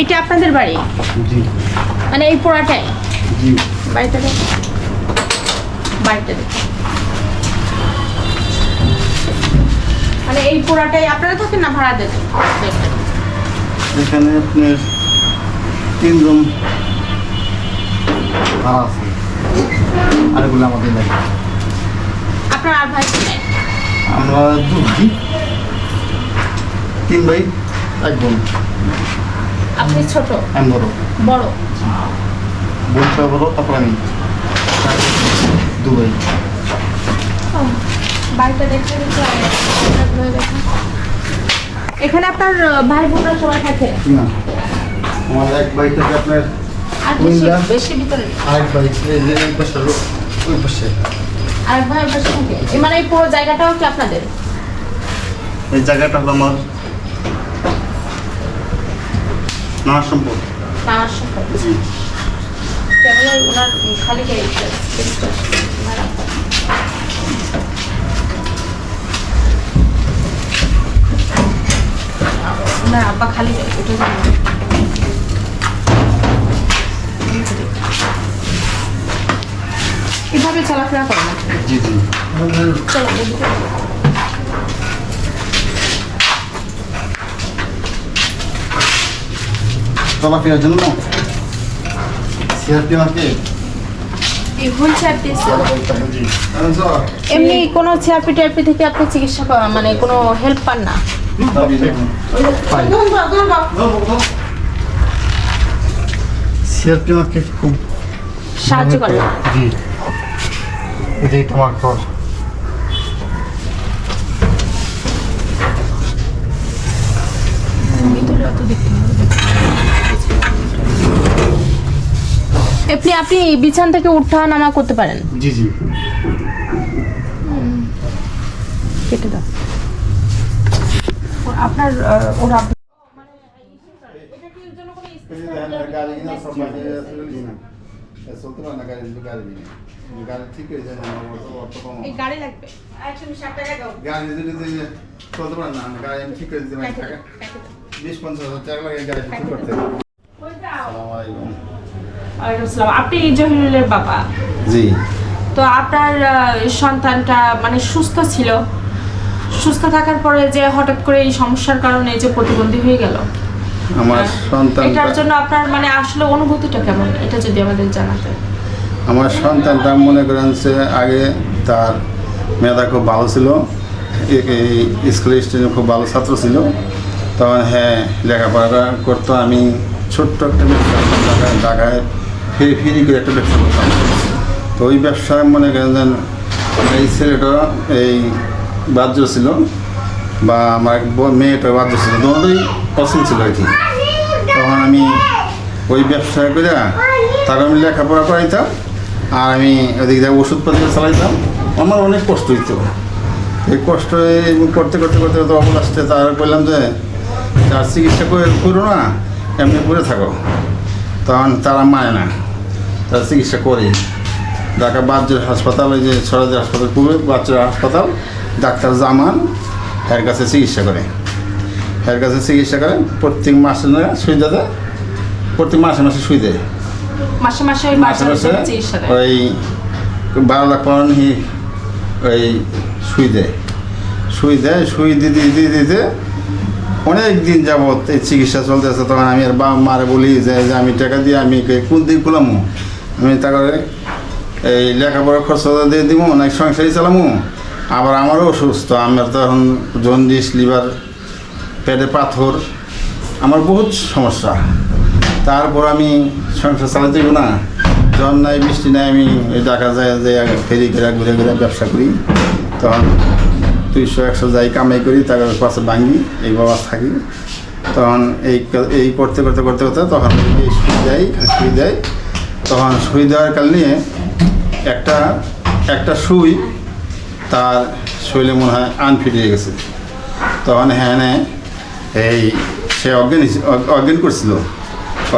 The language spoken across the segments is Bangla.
এটা আপনাদের বাড়ি? জি। মানে এই পোড়াটাই? জি। বাড়িটা দেখো বাড়িটা মানে এই পোড়াটাই আপনারা থাকেন না ভাড়া দেবেন এখানে আপনার তিনজন ভাড়া আছে। আরেকগুলো আমাদের লাগে। আপনার আর ভাই কি আমরা দু ভাই তিন ভাই এক বোন। আপনি ছোট? আমি বড়। বড়? বোনটা বড় তারপর আমি। দু ভাই। বাড়িটা দেখা। এখানে আপনার ভাই বোনরা সবাই থাকে? না। আমার এক ভাই থেকে আপনার আর বেশি ভিতরে। আরেক ভাই এই যে পাশে ওই পাশে। আর ভাই পাশে মানে এই পুরো জায়গাটাও কি আপনাদের? এই জায়গাটা হলো আমার নানা সম্পদ। নানার সাথে জি। ওনার খালি ওনার আব্বা খালি এভাবে চলাফেরা করে না। জি জি। চলো চলাফেরার জন্য? সিআরপি দিয়েছে জি এমনি কোনো সিআরপি টিআরপি থেকে আপনি চিকিৎসা মানে কোনো হেল্প পান না? সিআরপি খুব সাহায্য করে। জি। এটাই তোমার ঘর আপনি আপনি বিছান থেকে উঠা নামা করতে পারেন। জি জি। কেটে দাও। ও- আপনার ওরা এই গাড়ি লাগবে। গাড়ি যদি চলতে পারে না গাড়ি আমি ঠিক করে দিতে পারি টাকা বিশ পঞ্চাশ হাজার টাকা লাগে গাড়ি ঠিক করতে আসসালামু আলাইকুম। আসসালাম। আপনি জহিরুলের বাবা? জি। তো আপনার সন্তানটা মানে সুস্থ ছিল? সুস্থ থাকার পরে যে হঠাৎ করে এই সমস্যার কারণে যে প্রতিবন্ধী হয়ে গেল? আমার সন্তানটা এটার জন্য আপনার মানে আসলে অনুভূতিটা কেমন? এটা যদি আমাদের জানাতে আমার সন্তানটা মনে করেন যে আগে তার মেধা খুব ভালো ছিল এই স্কুল স্টুডেন্ট খুব ভালো ছাত্র ছিল। তখন হ্যাঁ লেখাপড়া করতো। আমি ছোট্ট একটা ঢাকায় ফিরি ফিরি করে একটা ব্যবসা করতাম। তো ওই ব্যবসায় মনে করেন এই ছেলেটা এই বাহ্য ছিল বা আমার মেয়েটা বাহ্য ছিল। দুটোই পছন্দ ছিল আর কি। তখন আমি ওই ব্যবসা করে তারপর আমি লেখাপড়া করাইতাম আর আমি ওদিকে যা ওষুধপাতি চালাইতাম। আমার অনেক কষ্ট হইতো। এই কষ্ট করতে করতে করতে করতে অবলাস্টে তার বললাম যে, তার চিকিৎসা করে, করো না, এমনি করে থাকো। তখন তারা মানে না তার চিকিৎসা করি। ঢাকা বাচ্চার হাসপাতাল ওই যে সরাজি হাসপাতাল পূর্বে বাচ্চার হাসপাতাল ডাক্তার জামান এর কাছে চিকিৎসা করে। এর কাছে চিকিৎসা করে প্রত্যেক মাসে সুবিধা দেয় প্রত্যেক মাসে মাসে সুই দেয়। মাসে মাসে ওই মাসে মাসে ওই বারো লাখ পাউন্ড ওই সুই দেয়। সুই দেয় সুই দিতে দিতে দিতে অনেক দিন যাবৎ এই চিকিৎসা চলতেছে তখন আমি আর বাবা মারে বলি যে যে আমি টাকা দিয়ে আমি কোন দিক খুলামো? আমি তারপরে এই লেখাপড়া খরচ দিয়ে দিব অনেক সংসারই চালামো। আবার আমারও অসুস্থ, আমার তখন জন্ডিস, লিভার, পেটে পাথর, আমার বহুত সমস্যা। তারপর আমি সংসার চালাতে না। জ্বর নাই, বৃষ্টি নাই, আমি ওই ঢাকা যায় যে ফেরি করে ঘুরে ঘুরে ব্যবসা করি। তখন দুইশো, একশো যাই কামাই করি তারপর পাশে ভাঙি এই বাবা থাকি। তখন এই এই করতে করতে করতে করতে, তখন এই সুই দেয় সুই দেয় তখন সুই দেওয়ার কাল নিয়ে একটা একটা সুই তার শরীরে মনে হয় আনফিট হয়ে গেছে। তখন হ্যাঁ এই সে অজ্ঞান অজ্ঞান করছিল।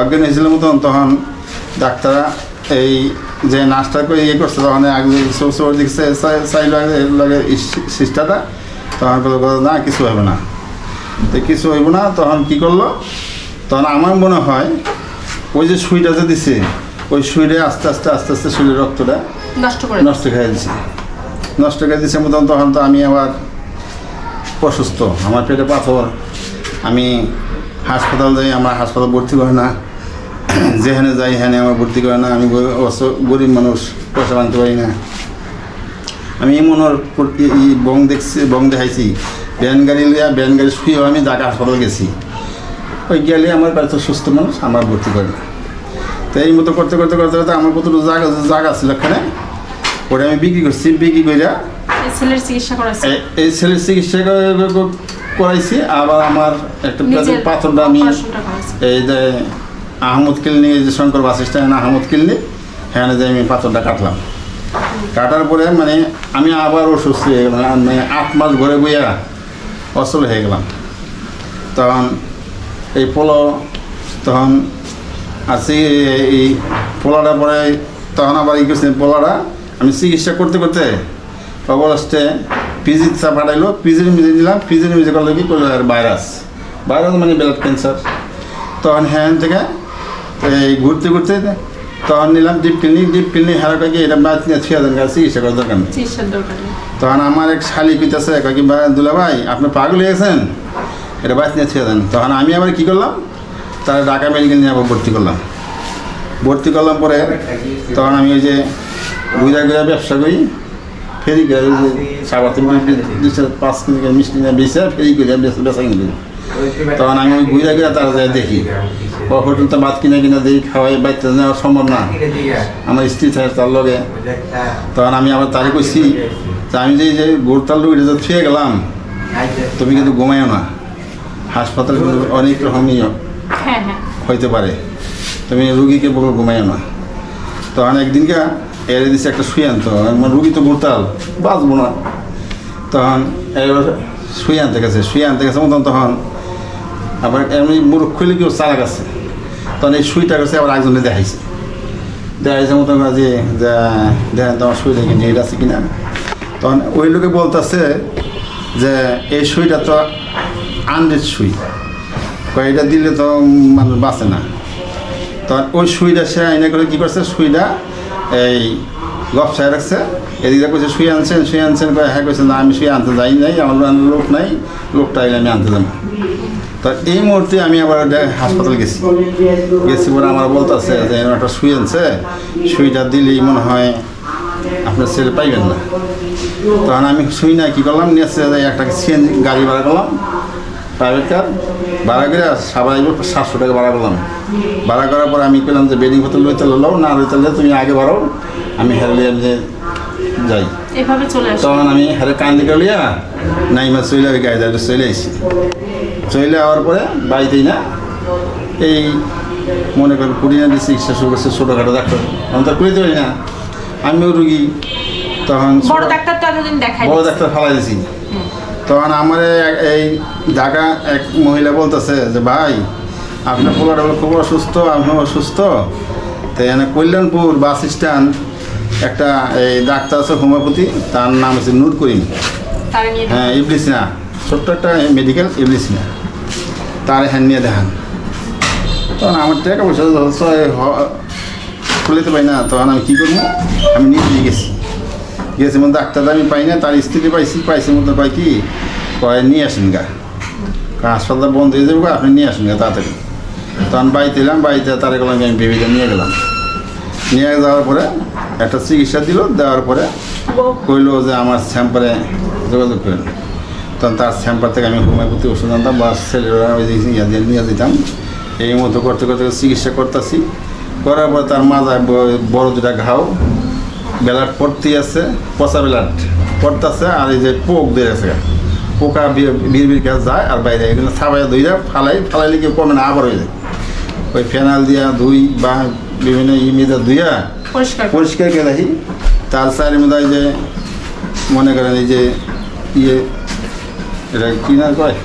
অজ্ঞান হয়েছিল মতন তখন ডাক্তাররা এই যে নাস্তা করে ইয়ে করছে তখন আগে দিচ্ছে চাইল আগে লগে সিস্টারটা। তখন বলল, না কিছু হবে না। তো কিছু হইব না তখন কি করল? তখন আমার মনে হয় ওই যে সুইটা যে দিছে ওই শরীরে আস্তে আস্তে আস্তে আস্তে শরীরের রক্তটা নষ্ট করে নষ্ট খেয়ে দিছে। নষ্ট খেয়ে দিছে মতন তখন তো আমি আবার অসুস্থ। আমার পেটে পাথর। আমি হাসপাতাল যাই আমার হাসপাতাল ভর্তি করে না। যেখানে যাই এখানে আমার ভর্তি করে না। আমি গরিব মানুষ পয়সা আনতে পারি না। আমি এমনর বং দেখছি বং দেখাইছি। ব্যান গাড়ি লিয়া ব্যান গাড়ি শুয়েও আমি ঢাকা হাসপাতাল গেছি। ওই গেলে আমার বাড়িতে সুস্থ মানুষ আমার ভর্তি করে না। তো এই মতো করতে করতে করতে করতে আমার কতটুকু জায়গা জায়গা ছিল এখানে ওটা আমি বিক্রি করছি বিক্রি করিয়া এই ছেলের চিকিৎসা এই ছেলের চিকিৎসা করে- করে- করাইছি আবার আমার একটা পাথরটা আমি এই যে আহমদ ক্লিনিক যে Shankar bus stand Ahmad clinic হ্যাঁ যে আমি পাথরটা কাটলাম। কাটার পরে মানে আমি আবার অসুস্থ হয়ে গেলাম মানে আট মাস ঘরে বইয়া অসল হয়ে গেলাম। তখন এই পোলো তখন আছি এই পোলাটা পরে তখন আবার ই করছি পোলাটা আমি চিকিৎসা করতে করতে অবলাস্টে পিজির চা পাঠাইলো পিজির মিজে দিলাম পিজির মিজে করল কি করল আর ভাইরাস। ভাইরাস মানে ব্লাড ক্যান্সার। তখন হ্যান থেকে এই ঘুরতে ঘুরতে তখন নিলাম ডিপ ক্লিনিক ডিপ ক্লিনিক হারাটা কি এটা বাদ নিয়ে ছুঁয়া দেন চিকিৎসা করার দরকার নেই। দরকার তখন আমার এক শালি পিতাছে কি দুলা ভাই আপনি পাগল হয়ে গেছেন? এটা বাস নিয়ে ছেড়ে দেন। তখন আমি আবার কি করলাম তারা ঢাকা মেডিকেল নিয়ে আবার ভর্তি করলাম। ভর্তি করলাম পরে তখন আমি ওই যে ঘুরা ঘুরা ব্যবসা করি ফেরি করে ওই যে সাবাতে পাঁচ কেজি মিষ্টি নিয়ে বেছে ফেরি করে বেচা বেচা কিনে তখন আমি ওই ঘুরা ঘুরা তারা যায় দেখি। ও হোটেল তো ভাত কিনে কিনে দিই খাওয়াই বাড়িতে নেওয়া সম্ভব না। আমার স্ত্রী থাকে তার লগে। তখন আমি আবার তারে কইছি যে আমি যে যে গোরতাল রুগীটা যে ছুঁয়ে গেলাম তুমি কিন্তু ঘুমাইও না। হাসপাতাল কিন্তু অনেক রকমই হইতে পারে। তুমি রুগীকে বলো ঘুমাইও না তো তখন একদিনকে এর দিচ্ছে একটা শুয়ে আনতো আমার রুগী তো গোরতাল বাঁচবো না। তখন এবার শুয়ে আনতে গেছে শুয়ে আনতে গেছে মতন তখন আবার এমনি মুরুখ খুলে কেউ চালা গেছে তখন এই সুইটা গেছে আবার একজনে দেখাইছে। দেখাইছে মতন যে দেখেন তোমার সুইটা কি নেট আছে কিনা? তখন ওই লোকে বলতেছে যে, এই সুইটা তো আনডেড কয় এটা দিলে তো মানুষ বাঁচে না। তখন ওই সুইটা সে আইনা করে কী করছে সুইটা এই গপসায় রাখছে। এদিকে কইছে শুয়ে আনছেন শুয়ে আনছেন, কয় হ্যাঁ কইছে, না, আমি শুয়ে আনতে যাই নাই, আমার লোক নাই, লোকটা এলে আমি আনতে যাব। তো এই মুহূর্তে আমি আবার হাসপাতাল গেছি। গেছি পরে আমার বলতেছে যে একটা শুয়ে আনছে, সুইটা দিলেই মনে হয় আপনার ছেলে পাইবেন না। তখন আমি শুই না কী করলাম, নিয়ে একটা সিএনজি গাড়ি ভাড়া করলাম। প্রাইভেট কার ভাড়া করে সাবাই সাতশো টাকা ভাড়া করলাম। ভাড়া করার পর আমি পেলাম যে বেডিং হোটেল লইতে লো না লইতে হলে তুমি আগে বাড়াও আমি হেরলে যে যাই। এভাবে চলে আসে। তখন আমি হেরে কান্দি করলিয়া নাইমা চলে ওই গাড়ি দাঁড়িয়ে চলে আইসি চলে যাওয়ার পরে বাড়িতেই না এই মনে করেন কুড়ি না দিয়ে চিকিৎসা শুরু করছে ছোটোখাটো ডাক্তার। আমি তো কুড়িতে পারি না। আমিও রুগী তখন বড় ডাক্তার তো এতদিন দেখাই বড় ডাক্তার ফালাই দিছি তখন আমার এই ঢাকা এক মহিলা বলতেছে যে ভাই আপনার পোলাটা খুব অসুস্থ আমি অসুস্থ? তো এখানে কল্যাণপুর বাস স্ট্যান্ড একটা এই ডাক্তার আছে হোমিওপ্যাথি তার নাম হচ্ছে নূর করিম। হ্যাঁ ইবলিসিনা। ছোট্ট একটা মেডিকেল ইবলিসিনা। তার হ্যান্ড নিয়ে দেখান। তখন আমার টাকা পয়সা খুলেতে পাই না তখন আমি কী করব? আমি নিজে গেছি। গেছি মধ্যে ডাক্তার আমি পাই না, তার স্ত্রী পাইছি পাইছি মধ্যে পাই কি? কয়, নিয়ে আসেন গা। হাসপাতাল বন্ধ হয়ে যাবে আপনি নিয়ে আসেন গা তাড়াতাড়ি। তখন বাড়িতে এলাম, বাড়িতে তার গেলাম আমি বেবিটা নিয়ে গেলাম। নিয়ে যাওয়ার পরে একটা চিকিৎসা দিল, দেওয়ার পরে কইলো যে আমার স্যাম্পারে যোগাযোগ করেন। তখন তার স্যাম্পার থেকে আমি হোমিওপ্যাথি ওষুধ আনতাম বা ছেলেরা দিয়ে নিয়ে দিতাম এই মতো করতে করতে চিকিৎসা করতেছি। করার পর তার মাথায় বড় দুটা ঘাও বেলাট পড়তেই আছে পচা বেলাট পড়তেছে আর এই যে পোক দিয়ে আছে। পোকা বিড় বিড় কাছে যায় আর বাইরে এগুলো সাবাই ধুইরা ফালাই ফালাইলে কেউ কমে না আবার হয়ে যায়। ওই ফেনাল দিয়া ধুই বা বিভিন্ন ই মেয়েদের ধুইয়া পরিষ্কার করে। রাখি। তার সাইডের মধ্যে এই যে মনে করেন এই যে ইয়ে এটা কি না কয়।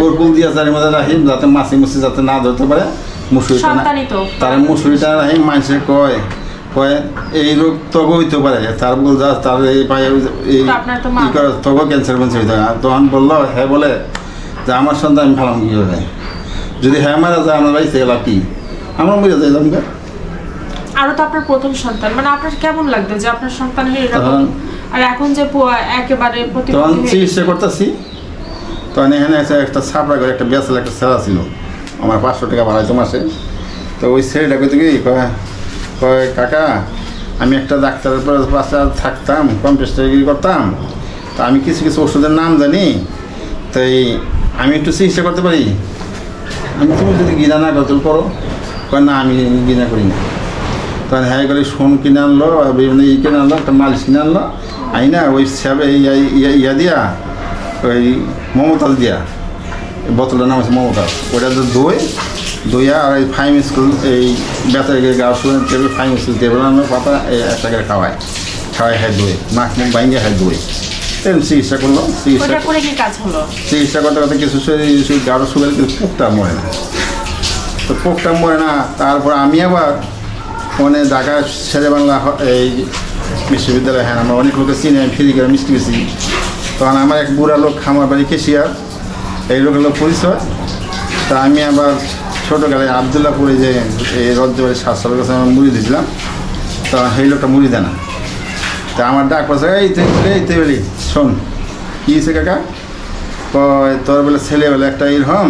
কর্পুল দিয়া। চারের মধ্যে রাখি যাতে মাছি মুছি যাতে না ধরতে পারে। তো। তার মুসুরিটা রাখি মানুষের কয় কয় এই রোগ তবে হইতে পারে তার বল যা তার এই পায়ে এই তবে ক্যান্সার ফ্যান্সার হইতে পারে। তখন বলল হ্যাঁ বলে যে আমার সন্তান আমি ভালো কীভাবে যদি হ্যাঁ মারা যায় আমরা বাইসে গেলাম কি? আমরা মরে যাইলাম গা। আরও তো আপনার প্রথম সন্তান। মানে আপনার কেমন লাগতো যে আপনার সন্তান হয়ে এরকম আর এখন যে একেবারে তখন চিকিৎসা করতেছি। তখন এখানে একটা ছাপড়া করে একটা বেসাল একটা ছেঁড়া ছিল। আমার পাঁচশো টাকা ভাড়াইতো মাসে। তো ওই ছেলেটা কইতে কি কয়, কাকা, আমি একটা ডাক্তারের পাশে থাকতাম কম্পিউটারগিরি করতাম। তা আমি কিছু কিছু ওষুধের নাম জানি। তাই আমি একটু চিকিৎসা করতে পারি? আমি তুমি যদি গিনা না করতে করো কয়, না, আমি গিনা করি না। তখন হ্যাঁ করে সোন কিনে আনলো, বিভিন্ন ই কিনে আনলো, একটা মালিশ কিনে আনলো আই না ওই সাবে ইয়া দিয়া, ওই মমতাল দিয়া বোতলের নাম আছে মমতাল ওটা তো দই দইয়া আর এই ফাইম স্কুল এই বেতার গা শুনে টেবিল ফাইম স্কুল টেবিল আনো পাতা এই একটা করে খাওয়ায়। খাওয়াই খায় দই নাক মুখ ভাঙিয়ে খায় দই তেমন চিকিৎসা করল চিকিৎসা করে কি কাজ হলো? চিকিৎসা করতে করতে কিছু গাঢ় সুগার কিন্তু পোকটা মরে না। তো পোকটা মরে না তারপর আমি আবার মানে ঢাকা শেরে বাংলা এই বিশ্ববিদ্যালয় হ্যাঁ আমরা অনেক লোকের চিনি আমি ফ্রি করে মিষ্টি বেশি তখন আমার এক বুড়া লোক খামার বাড়ি কেশিয়ার এই লোকের লোক পরিচয়। তা আমি আবার ছোটোকালে আবদুল্লাপুরে যে এই রজ্জবাড়ির স্বাস্থ্যের কাছে আমি মুড়ি দিয়েছিলাম, তা সেই লোকটা মুড়ি দেয় না। তা আমার ডাক পাশে এই তুই এই তুই বলি শোন। কী কাকা? তোর বলে ছেলে বলে একটা এরকম